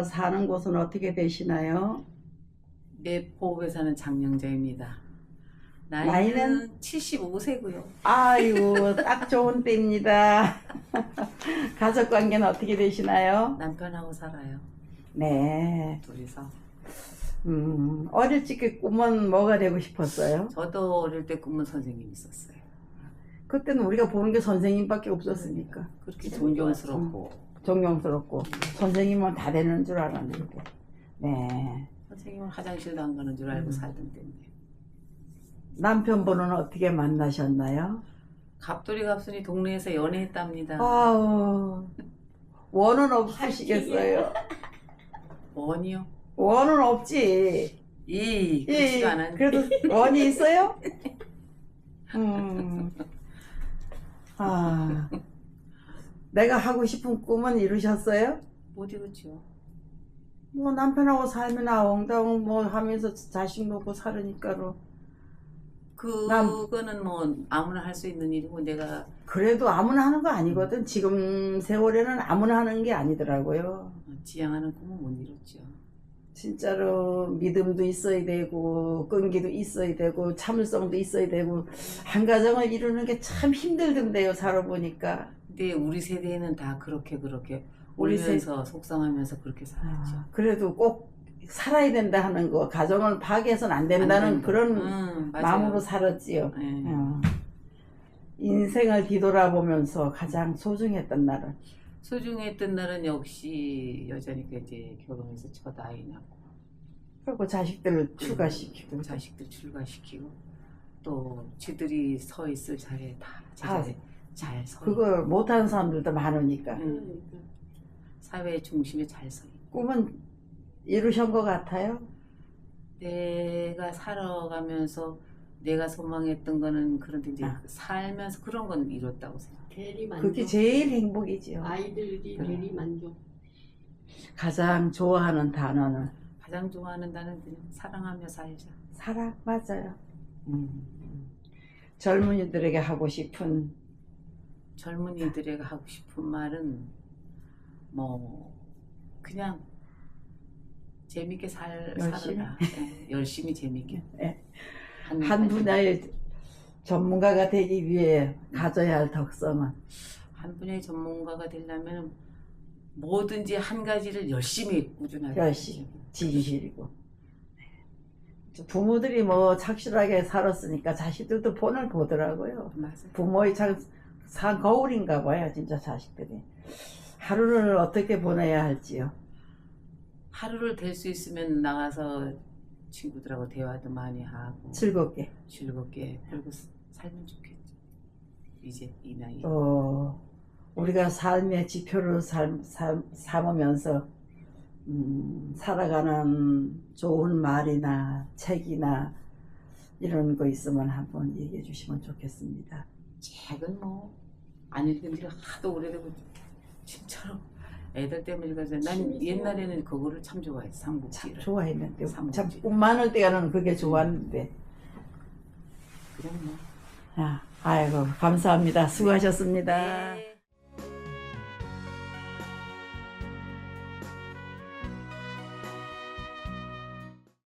사는 곳은 어떻게 되시나요? 내포읍에 사는 장영자입니다. 나이는, 나이는? 75세고요. 아이고 딱 좋은 때입니다. 가족 관계는 어떻게 되시나요? 남편하고 살아요. 네. 둘이서. 음, 어릴 적에 꿈은 뭐가 되고 싶었어요? 저도 어릴 때 꿈은 선생님 있었어요. 그때는 우리가 보는 게 선생님밖에 없었으니까 그렇게 존경스럽고 존경스럽고 선생님은 다 되는 줄 알았는데. 네. 선생님은 화장실도 안 가는 줄 알고 음. 살던 때인데. 남편분은 어떻게 만나셨나요? 갑돌이 갑순이 동네에서 연애했답니다. 아우 원은 없으시겠어요. 원이요? 원은 없지. 이 예, 그렇지도 않았는데. 그래도 원이 있어요? 음. 아. 내가 하고 싶은 꿈은 이루셨어요? 못 이뤘죠. 뭐 남편하고 살면 아웅다웅 뭐 하면서 자식 놓고 살으니까로 그거는 뭐 아무나 할 수 있는 일이고 내가 그래도 아무나 하는 거 아니거든. 지금 세월에는 아무나 하는 게 아니더라고요. 지향하는 꿈은 못 이뤘죠. 진짜로 믿음도 있어야 되고 끈기도 있어야 되고 참을성도 있어야 되고 한 가정을 이루는 게 참 힘들던데요. 살아보니까. 근데 우리 세대에는 다 그렇게 그렇게 우리 울면서 속상하면서 그렇게 살았죠. 아, 그래도 꼭 살아야 된다 하는 거 가정을 파괴해서는 안 된다는 안. 그런 응, 맞아요. 마음으로 살았지요. 예. 어. 인생을 뒤돌아보면서 가장 소중했던 날은 소중했던 날은 역시 여자니까 이제 결혼해서 첫 아이 낳고 그리고 자식들을 출가시키고 그 자식들 출가시키고 또 지들이 서 있을 자리에 다 아, 제자리 잘서 그걸 못하는 사람들도 많으니까 응. 사회 중심에 잘 서 있고 꿈은 이루신 것 같아요. 내가 살아가면서 내가 소망했던 거는 그런데 이제 아. 살면서 그런 건 이뤘다고 생각해. 대리 만족. 그게 제일 행복이지요. 아이들이 그래. 대리 만족. 가장 좋아하는 단어는 가장 좋아하는 나는 그냥 사랑하며 살자. 사랑 맞아요. 음. 젊은이들에게 하고 싶은 젊은이들에게 하고 싶은 말은 뭐 그냥 재밌게 살 열심히? 살아라. 예, 열심히 재밌게. 예. 한, 한 분야의 전문가가 되기 위해 가져야 할 덕성은 한 분야의 전문가가 되려면 뭐든지 한 가지를 열심히 꾸준하게 열심히. 진실이고 부모들이 뭐 착실하게 살았으니까 자식들도 본을 보더라고요. 맞아요. 부모의 참산 거울인가 봐요, 진짜 자식들이. 하루를 어떻게 보내야 할지요. 하루를 될 수 있으면 나가서 친구들하고 대화도 많이 하고 즐겁게. 즐겁게 그리고 스- 살면 좋겠죠. 이제 이 나이에 또 우리가 삶의 지표를 삶, 삶, 삼으면서 음, 살아가는 좋은 말이나 책이나 이런 거 있으면 한번 얘기해 주시면 좋겠습니다. 책은 뭐 안 읽은 지가 하도 오래되고 진짜로 애들 때문에 읽어서 난. 옛날에는 그거를 참 좋아했어 참 삼국지를 좋아했는데 삼국지. 참꿈 많을 때는 그게 좋았는데 그냥 뭐 아, 아이고 감사합니다. 수고하셨습니다. 네.